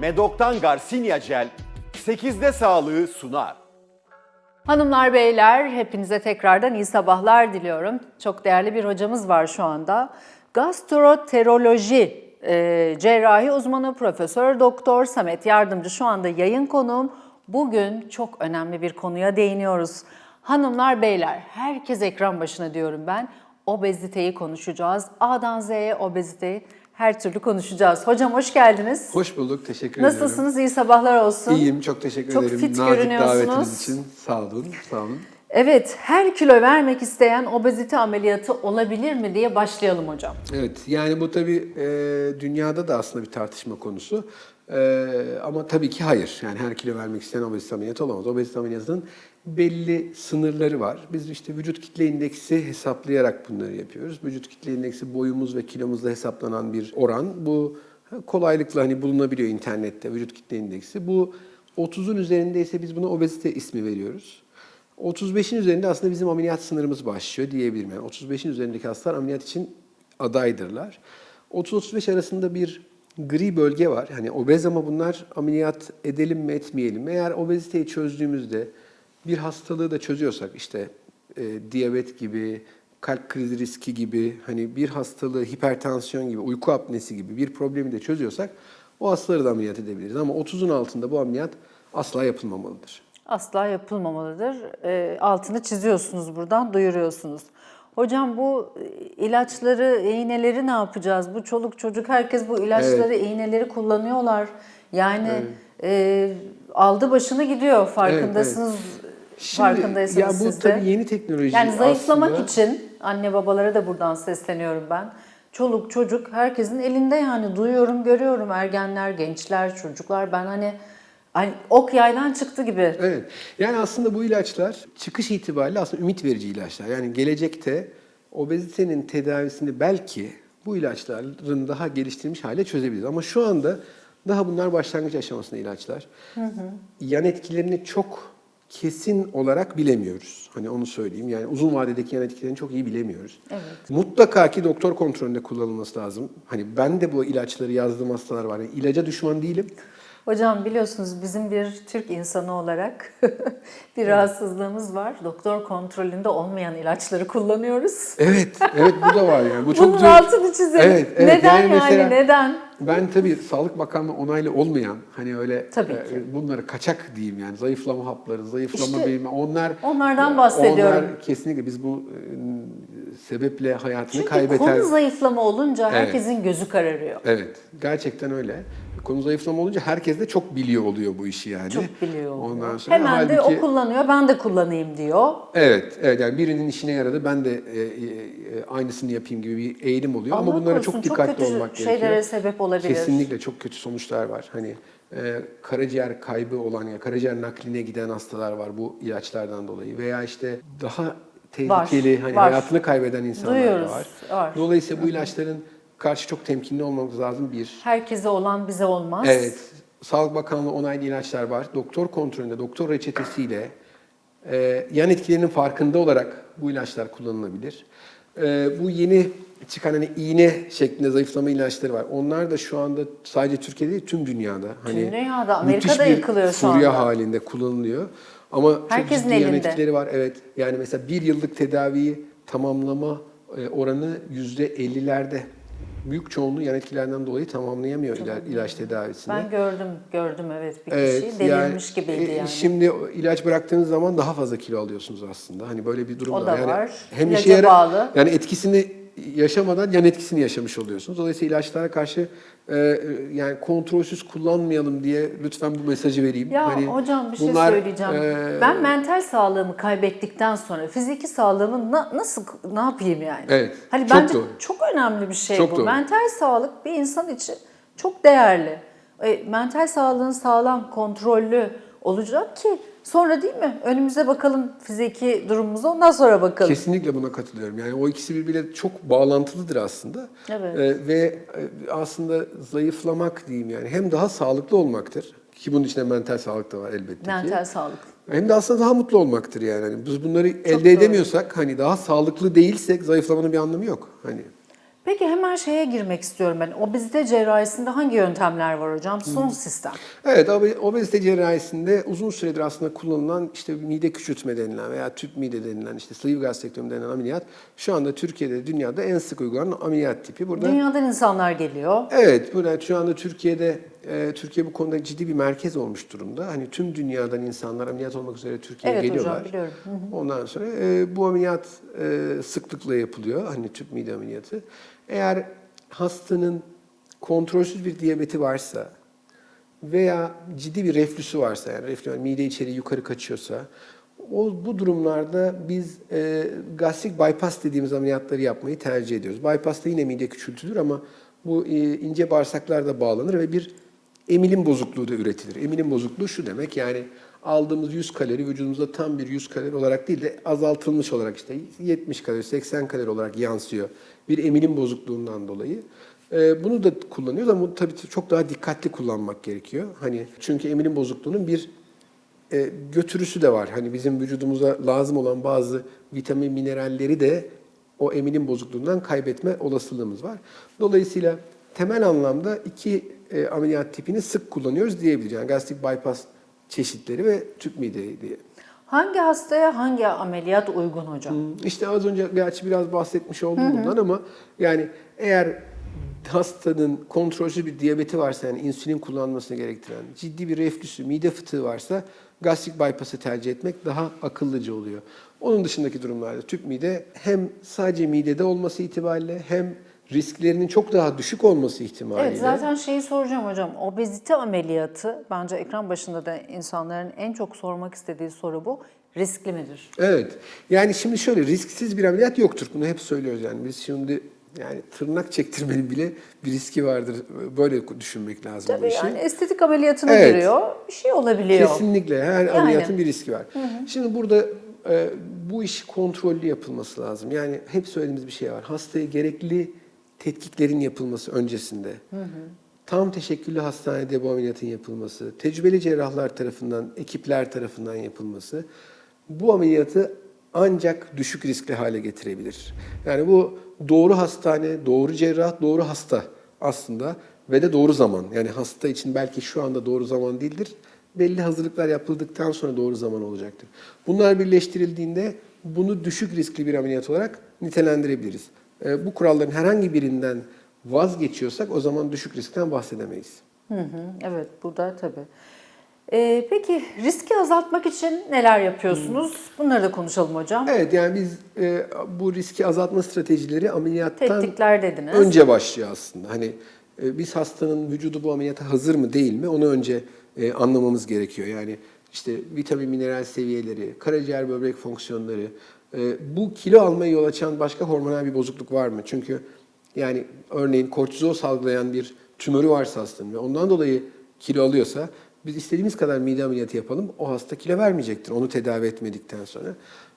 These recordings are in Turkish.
Medok'tan Garcinia Gel 8'de sağlığı sunar. Hanımlar, beyler hepinize tekrardan iyi sabahlar diliyorum. Çok değerli bir hocamız var şu anda. Gastroenteroloji e, cerrahi uzmanı Profesör Doktor Samet Yardımcı şu anda yayın konuğum. Bugün çok önemli bir konuya değiniyoruz. Hanımlar, beyler herkes ekran başına diyorum ben. Obeziteyi konuşacağız. A'dan Z'ye obeziteyi her türlü konuşacağız. Hocam hoş geldiniz. Hoş bulduk, teşekkür ederim. Nasılsınız? İyi sabahlar olsun. İyiyim, çok teşekkür Çok ederim. fit Nazik görünüyorsunuz. davetiniz için sağ olun, sağ olun. Evet, her kilo vermek isteyen obezite ameliyatı olabilir mi diye başlayalım hocam. Evet, yani bu tabii e, dünyada da aslında bir tartışma konusu. E, ama tabii ki hayır. Yani her kilo vermek isteyen obezite ameliyatı olamaz. Obezite ameliyatının belli sınırları var. Biz işte vücut kitle indeksi hesaplayarak bunları yapıyoruz. Vücut kitle indeksi boyumuz ve kilomuzla hesaplanan bir oran. Bu kolaylıkla hani bulunabiliyor internette vücut kitle indeksi. Bu 30'un üzerindeyse biz buna obezite ismi veriyoruz. 35'in üzerinde aslında bizim ameliyat sınırımız başlıyor diyebilirim. Yani 35'in üzerindeki hastalar ameliyat için adaydırlar. 30-35 arasında bir gri bölge var. Hani obez ama bunlar ameliyat edelim mi etmeyelim mi? Eğer obeziteyi çözdüğümüzde bir hastalığı da çözüyorsak işte e, diyabet gibi, kalp krizi riski gibi, hani bir hastalığı hipertansiyon gibi, uyku apnesi gibi bir problemi de çözüyorsak o hastaları da ameliyat edebiliriz. Ama 30'un altında bu ameliyat asla yapılmamalıdır. Asla yapılmamalıdır. E, altını çiziyorsunuz buradan, duyuruyorsunuz. Hocam bu e, ilaçları, iğneleri ne yapacağız? Bu çoluk çocuk herkes bu ilaçları, iğneleri kullanıyorlar. Yani e, aldı başını gidiyor farkındasınız. farkındaysanız ya bu siz de. tabii yeni teknoloji Yani zayıflamak aslında. için anne babalara da buradan sesleniyorum ben. Çoluk çocuk herkesin elinde yani duyuyorum, görüyorum ergenler, gençler, çocuklar. Ben hani hani ok yaydan çıktı gibi. Evet. Yani aslında bu ilaçlar çıkış itibariyle aslında ümit verici ilaçlar. Yani gelecekte obezitenin tedavisini belki bu ilaçların daha geliştirilmiş hale çözebiliriz. Ama şu anda daha bunlar başlangıç aşamasında ilaçlar. Yan etkilerini çok kesin olarak bilemiyoruz. Hani onu söyleyeyim. Yani uzun vadedeki yan etkilerini çok iyi bilemiyoruz. Evet. Mutlaka ki doktor kontrolünde kullanılması lazım. Hani ben de bu ilaçları yazdığım hastalar var. Yani ilaca düşman değilim. Hocam biliyorsunuz bizim bir Türk insanı olarak bir rahatsızlığımız var. Doktor kontrolünde olmayan ilaçları kullanıyoruz. Evet, evet bu da var yani. Bu çok Bunun zor- altını çizelim. Evet, evet. Neden yani, mesela neden? Ben tabii Sağlık Bakanlığı onaylı olmayan hani öyle Tabii e, bunları kaçak diyeyim yani zayıflama hapları, zayıflama İşte bilmem onlar onlardan bahsediyorum. Onlar kesinlikle biz bu e, sebeple hayatını Çünkü kaybeten konu zayıflama olunca Evet. herkesin gözü kararıyor. Evet, gerçekten öyle. Konu zayıflama olunca herkes de çok biliyor oluyor bu işi yani. Çok biliyor. oluyor. Ondan sonra Hemen de halbuki- o kullanıyor, ben de kullanayım diyor. Evet, evet yani birinin işine yaradı ben de e, e, e, aynısını yapayım gibi bir eğilim oluyor ama Allah bunlara korusun, çok dikkatli kötü olmak şeylere gerekiyor. sebep olabilir. Kesinlikle çok kötü sonuçlar var. Hani e, karaciğer kaybı olan ya karaciğer nakline giden hastalar var bu ilaçlardan dolayı veya işte daha tehlikeli hani var. hayatını kaybeden insanlar Duyuyoruz, var. var. Dolayısıyla bu ilaçların karşı çok temkinli olmamız lazım bir. Herkese olan bize olmaz. Evet. Sağlık Bakanlığı onaylı ilaçlar var. Doktor kontrolünde, doktor reçetesiyle e, yan etkilerinin farkında olarak bu ilaçlar kullanılabilir. E, bu yeni çıkan hani iğne şeklinde zayıflama ilaçları var. Onlar da şu anda sadece Türkiye'de değil tüm dünyada. Hani dünyada, müthiş Amerika'da yıkılıyor şu furya anda. halinde kullanılıyor. Ama Herkesin çok ciddi yan elinde. etkileri var. Evet. Yani mesela bir yıllık tedaviyi tamamlama e, oranı yüzde 50'lerde. Büyük çoğunluğu yan etkilerden dolayı tamamlayamıyor ila- ilaç tedavisini. Ben gördüm, gördüm evet bir Evet, kişiyi. Delirmiş gibiydi e, yani. Şimdi ilaç bıraktığınız zaman daha fazla kilo alıyorsunuz aslında. Hani böyle bir durum O var. da yani var. Hem İlaca işe yara- bağlı. yani etkisini yaşamadan yan etkisini yaşamış oluyorsunuz. Dolayısıyla ilaçlara karşı e, yani kontrolsüz kullanmayalım diye lütfen bu mesajı vereyim. Ya Hani hocam bir şey bunlar, söyleyeceğim. e, ben mental sağlığımı kaybettikten sonra fiziki sağlığımı na- nasıl ne yapayım yani? Evet, Hani çok bence doğru. çok önemli bir şey Çok bu. doğru. Mental sağlık bir insan için çok değerli. E, mental sağlığın sağlam, kontrollü olacak ki sonra değil mi? Önümüze bakalım fiziki durumumuza ondan sonra bakalım. Kesinlikle buna katılıyorum. Yani o ikisi birbiriyle çok bağlantılıdır aslında. Evet. Ee, ve e, aslında zayıflamak diyeyim yani hem daha sağlıklı olmaktır ki bunun içinde mental sağlık da var elbette ki. Mental sağlık. Hem de aslında daha mutlu olmaktır yani. Hani biz bunları elde doğru. edemiyorsak hani daha sağlıklı değilsek zayıflamanın bir anlamı yok. Hani Peki hemen şeye girmek istiyorum ben. Obezite cerrahisinde hangi yöntemler var hocam? Son sistem. Evet, obe- obezite cerrahisinde uzun süredir aslında kullanılan işte mide küçültme denilen veya tüp mide denilen işte sleeve gastrektomi denilen ameliyat şu anda Türkiye'de dünyada en sık uygulanan ameliyat tipi. Burada Dünyadan insanlar geliyor. Evet, burada şu anda Türkiye'de e, Türkiye bu konuda ciddi bir merkez olmuş durumda. Hani tüm dünyadan insanlar ameliyat olmak üzere Türkiye'ye Evet hocam, geliyorlar. biliyorum. Ondan sonra e, bu ameliyat e, sıklıkla yapılıyor. Hani tüp mide ameliyatı. Eğer hastanın kontrolsüz bir diyabeti varsa veya ciddi bir reflüsü varsa yani reflü yani mide içeri yukarı kaçıyorsa o bu durumlarda biz e, gastrik bypass dediğimiz ameliyatları yapmayı tercih ediyoruz. Bypass da yine mide küçültülür ama bu e, ince bağırsaklarda bağlanır ve bir emilim bozukluğu da üretilir. Emilim bozukluğu şu demek yani aldığımız 100 kalori vücudumuza tam bir 100 kalori olarak değil de azaltılmış olarak işte 70 kalori 80 kalori olarak yansıyor. Bir emilim bozukluğundan dolayı. Ee, bunu da kullanıyoruz ama tabii çok daha dikkatli kullanmak gerekiyor. Hani çünkü emilim bozukluğunun bir e, götürüsü de var. Hani bizim vücudumuza lazım olan bazı vitamin, mineralleri de o emilim bozukluğundan kaybetme olasılığımız var. Dolayısıyla temel anlamda iki e, ameliyat tipini sık kullanıyoruz diyebiliriz. Yani gastrik bypass çeşitleri ve tüp mide diye. Hangi hastaya hangi ameliyat uygun hocam? İşte az önce gerçi biraz bahsetmiş oldum bundan ama yani eğer hastanın kontrolsüz bir diyabeti varsa yani insülin kullanmasını gerektiren ciddi bir reflüsü, mide fıtığı varsa gastrik bypass'ı tercih etmek daha akıllıca oluyor. Onun dışındaki durumlarda tüp mide hem sadece midede olması itibariyle hem risklerinin çok daha düşük olması ihtimaliyle. Evet zaten şeyi soracağım hocam. Obezite ameliyatı bence ekran başında da insanların en çok sormak istediği soru bu. Riskli midir? Evet. Yani şimdi şöyle risksiz bir ameliyat yoktur. Bunu hep söylüyoruz yani. Biz şimdi yani tırnak çektirmenin bile bir riski vardır. Böyle düşünmek lazım bu Tabii işi. yani estetik ameliyatına Evet. giriyor. Bir şey olabiliyor. Kesinlikle her Yani. ameliyatın bir riski var. Şimdi burada e, bu iş kontrollü yapılması lazım. Yani hep söylediğimiz bir şey var. Hastaya gerekli tetkiklerin yapılması öncesinde. Tam teşekküllü hastanede bu ameliyatın yapılması, tecrübeli cerrahlar tarafından, ekipler tarafından yapılması bu ameliyatı ancak düşük riskli hale getirebilir. Yani bu doğru hastane, doğru cerrah, doğru hasta aslında ve de doğru zaman. Yani hasta için belki şu anda doğru zaman değildir. Belli hazırlıklar yapıldıktan sonra doğru zaman olacaktır. Bunlar birleştirildiğinde bunu düşük riskli bir ameliyat olarak nitelendirebiliriz. Ee, Bu kuralların herhangi birinden vazgeçiyorsak o zaman düşük riskten bahsedemeyiz. Hı hı, evet bu da tabii. Ee, peki riski azaltmak için neler yapıyorsunuz? Bunları da konuşalım hocam. Evet yani biz e, bu riski azaltma stratejileri ameliyattan Tetkikler dediniz. önce başlıyor aslında. Hani e, biz hastanın vücudu bu ameliyata hazır mı değil mi onu önce e, anlamamız gerekiyor. Yani işte vitamin mineral seviyeleri, karaciğer böbrek fonksiyonları, e, bu kilo almaya yol açan başka hormonal bir bozukluk var mı? Çünkü yani örneğin kortizol salgılayan bir tümörü varsa hastanın ve ondan dolayı kilo alıyorsa biz istediğimiz kadar mide ameliyatı yapalım o hasta kilo vermeyecektir onu tedavi etmedikten sonra.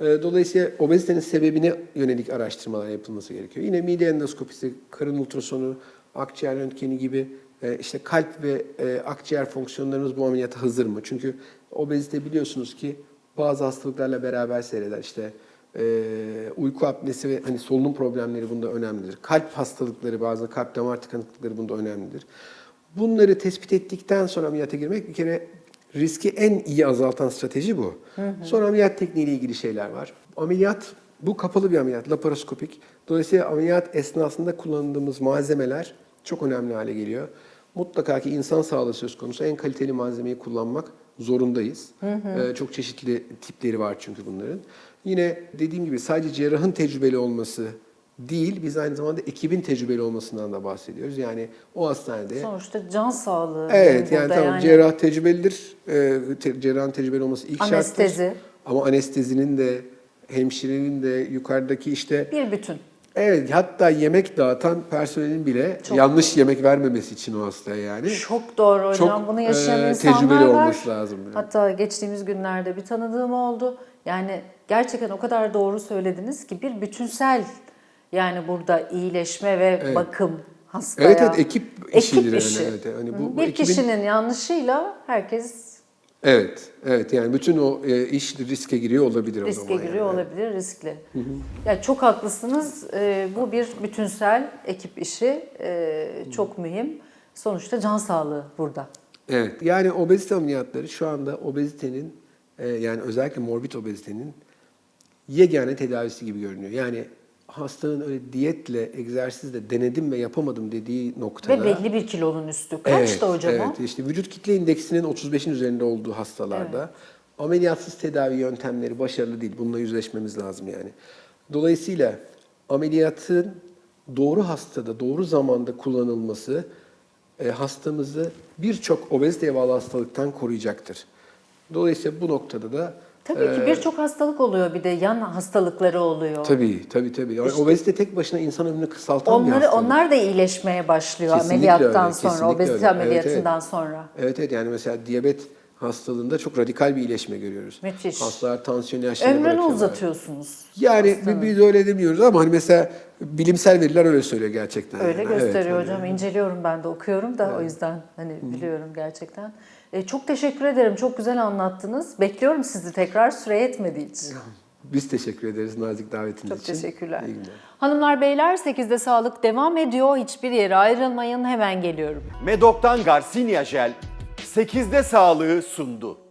E, Dolayısıyla obezitenin sebebine yönelik araştırmalar yapılması gerekiyor. Yine mide endoskopisi, karın ultrasonu, akciğer röntgeni gibi e, işte kalp ve e, akciğer fonksiyonlarımız bu ameliyata hazır mı? Çünkü obezite biliyorsunuz ki bazı hastalıklarla beraber seyreder. İşte e, uyku apnesi ve hani solunum problemleri bunda önemlidir. Kalp hastalıkları, bazı kalp damar tıkanıklıkları bunda önemlidir. Bunları tespit ettikten sonra ameliyata girmek bir kere riski en iyi azaltan strateji bu. Sonra ameliyat tekniğiyle ilgili şeyler var. Ameliyat bu kapalı bir ameliyat, laparoskopik. Dolayısıyla ameliyat esnasında kullandığımız malzemeler çok önemli hale geliyor. Mutlaka ki insan sağlığı söz konusu en kaliteli malzemeyi kullanmak zorundayız. Ee, çok çeşitli tipleri var çünkü bunların. Yine dediğim gibi sadece cerrahın tecrübeli olması değil, biz aynı zamanda ekibin tecrübeli olmasından da bahsediyoruz. Yani o hastanede Sonuçta can sağlığı. Evet yani tamam cerrah tecrübelidir. Ee, te- cerrahın tecrübeli olması ilk Anestezi. şarttır. Ama anestezinin de hemşirenin de yukarıdaki işte Bir bütün. evet hatta yemek dağıtan personelin bile yanlış yemek vermemesi için o hastaya yani. Çok doğru hocam. Çok, Bunu yaşayan e, insanlar tecrübeli var. olması lazım. yani. Hatta geçtiğimiz günlerde bir tanıdığım oldu. Yani gerçekten o kadar doğru söylediniz ki bir bütünsel yani burada iyileşme ve bakım hastaya. Evet evet ekip Ekip yani. işi. Evet, hani bu, Hı, bu bir ekibin- kişinin yanlışıyla herkes Evet, evet yani bütün o e, iş riske giriyor olabilir o riske zaman. giriyor yani. olabilir, riskli. Ya çok haklısınız. Ee, bu bir bütünsel ekip işi. Ee, çok mühim. Sonuçta can sağlığı burada. Evet, yani obezite ameliyatları şu anda obezitenin e, yani özellikle morbid obezitenin yegane tedavisi gibi görünüyor. Yani hastanın öyle diyetle, egzersizle denedim ve yapamadım dediği noktada... Ve belli bir kilonun üstü. Kaçta hocam evet, o? işte vücut kitle indeksinin 35'in üzerinde olduğu hastalarda ameliyatsız tedavi yöntemleri başarılı değil. Bununla yüzleşmemiz lazım yani. Dolayısıyla ameliyatın doğru hastada, doğru zamanda kullanılması e, hastamızı birçok obeziteye bağlı hastalıktan koruyacaktır. Dolayısıyla bu noktada da Tabii ki birçok hastalık oluyor bir de yan hastalıkları oluyor. tabii tabii tabii. Yani obezite tek başına insan ömrünü kısaltan bir Onları hastalık. onlar da iyileşmeye başlıyor Kesinlikle ameliyattan öyle, sonra, obezite öyle. Evet, ameliyatından evet. sonra. Evet evet yani mesela diyabet hastalığında çok radikal bir iyileşme görüyoruz. Müthiş. Hastalar tansiyon ilaçlarını Ömrünü uzatıyorsunuz. Yani bi- biz öyle demiyoruz ama hani mesela bilimsel veriler öyle söylüyor gerçekten. Öyle yani. Evet, gösteriyor hani- hocam. İnceliyorum ben de okuyorum da o yüzden hani biliyorum gerçekten. E, çok teşekkür ederim. Çok güzel anlattınız. Bekliyorum sizi tekrar. Süre yetmedi hiç. Biz teşekkür ederiz nazik davetiniz Çok için. teşekkürler. İyi günler. Hanımlar beyler 8'de sağlık devam ediyor. Hiçbir yere ayrılmayın. Hemen geliyorum. Medok'tan Garcinia Jel 8'de sağlığı sundu.